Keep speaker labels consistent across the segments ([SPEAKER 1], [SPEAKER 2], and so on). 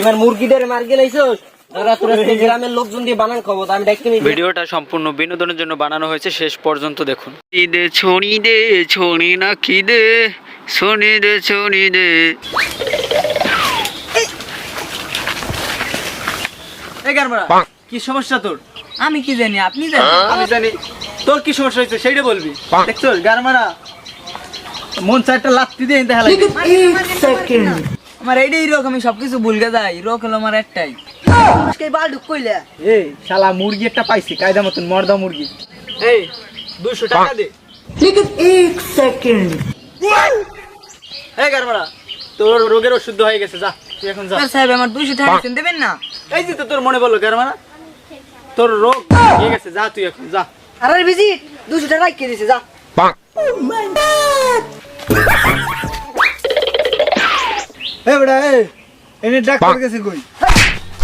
[SPEAKER 1] আমার মুরগিদের মার গেলাইছস? গ্রামের লোকজন দিয়ে বানান আমি
[SPEAKER 2] ভিডিওটা সম্পূর্ণ বিনোদনের জন্য বানানো হয়েছে শেষ পর্যন্ত দেখুন। দে ছড়ি দে ছড়ি না কি দে দে।
[SPEAKER 3] কি সমস্যা তোর?
[SPEAKER 4] আমি কি জানি আপনি জানেন?
[SPEAKER 3] আমি জানি। তোর কি সমস্যা হয়েছে সেইটা বলবি। দেখছ গারমারা মন চারটা লাত্তি দিয়ে দেখা লাগে
[SPEAKER 4] আমার এইটাই রোগ আমি সবকিছু ভুলকে যাই। রোগ হলো আমার একটাই। আজকে বাল ঢুক কইলে।
[SPEAKER 3] এই শালা মুরগি একটা পাইছি কায়দা মতন মর্দা মুরগি। এই দুশো টাকা দে। এই গারমারা তোর রোগের ওষুধ হয়ে গেছে যা তুই এখন যা।
[SPEAKER 4] সাহেব আমার দুইশো টাকা দেবেন না?
[SPEAKER 3] এই যে তো তোর মনে বলল গারমারা তোর রোগ হয়ে গেছে যা তুই এখন যা।
[SPEAKER 4] আর ভিজিট দুশো টাকা রাখিয়ে দিছে যা।
[SPEAKER 3] এই বেটা এই এনে ডাক্তার গেছে কই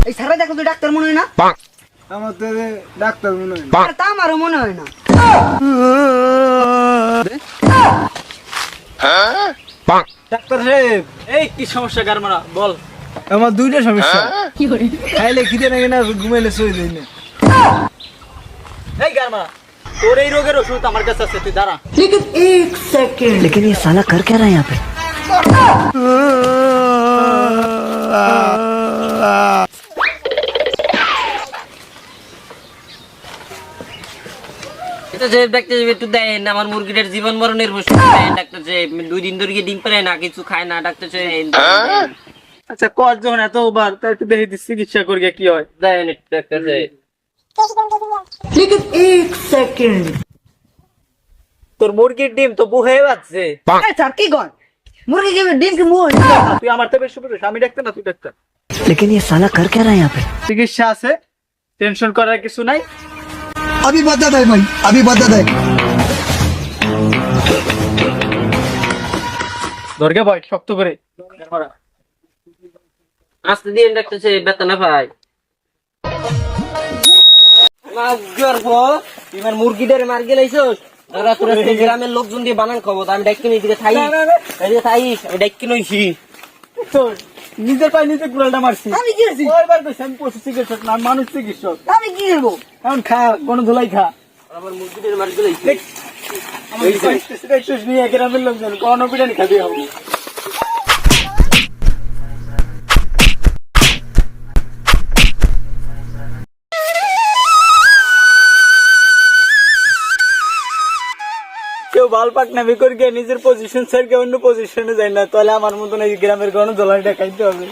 [SPEAKER 4] এই সারা দেখো তো ডাক্তার মনে হয় না
[SPEAKER 3] আমার তো ডাক্তার মনে হয়
[SPEAKER 4] আর তা আমারও মনে হয় না
[SPEAKER 3] ডাক্তার সাহেব এই কি সমস্যা গারমারা বল আমার দুইটা সমস্যা খাইলে খিদে লাগে না ঘুমাইলে শুয়ে যাই না এই গারমারা তোর এই রোগের ওষুধ আমার কাছে আছে তুই দাঁড়া
[SPEAKER 4] लेकिन ये साला कर क्या रहा है यहाँ पे
[SPEAKER 1] ডাক্তার সাহেব ডাক্তার সাহেব একটু দেন আমার মুরগিটার জীবন মরণের ওষুধ ডাক্তার সাহেব দুই দিন ধরে ডিম পারে না কিছু খায় না ডাক্তার সাহেব
[SPEAKER 3] আচ্ছা কর যখন এতবার তা একটু দেখে চিকিৎসা করি কি হয়।
[SPEAKER 1] দেন একটু ডাক্তার সাহেব
[SPEAKER 3] তোর মুরগির ডিম তো বুহে। যাচ্ছে
[SPEAKER 4] স্যার কি কর? মুরগি কি ডিম কি মুখ
[SPEAKER 3] তুই আমার তো বেশ সুবিধা আমি ডাক্তার না তুই ডাক্তার
[SPEAKER 4] लेकिन ये साला कर क्या रहा है यहाँ पे
[SPEAKER 3] চিকিৎসা আছে টেনশন করার কিছু নাই
[SPEAKER 5] अभी बता दे भाई अभी बता दे
[SPEAKER 3] ধরকে বয় শক্ত করে গারমারা।
[SPEAKER 1] আসতে দিন ডাক্তার সাহেব বেতন না পাই তুই আমার মুরগিদের মার গেলাইছস তোরা তোরা গ্রামের লোকজন দিয়ে বানান খবর আমি ডাইকে নিয়ে দিকে থাই। এদিকে থাই আমি ডাইকে নইছি
[SPEAKER 3] নিজের পায়ে নিজে কুড়ালটা মারছি।
[SPEAKER 4] আমি কি আছি?
[SPEAKER 3] কয়বার কইছি আমি পশু চিকিৎসক না মানুষ চিকিৎসক।
[SPEAKER 4] আমি কি করব?
[SPEAKER 3] এখন খা কোন ধুলাই খা।
[SPEAKER 1] আমার মুরগিদের মারি
[SPEAKER 3] দিলাই আমার গ্রামের লোকজন কোন বিরিয়ানি খাবি হবে বাল পাক নামি করে গিয়ে নিজের পজিশন ছেড়ে অন্য পজিশনে যায় না, তাহলে আমার মতন এই গ্রামের কোনো দলাইটা খাইতে হবে।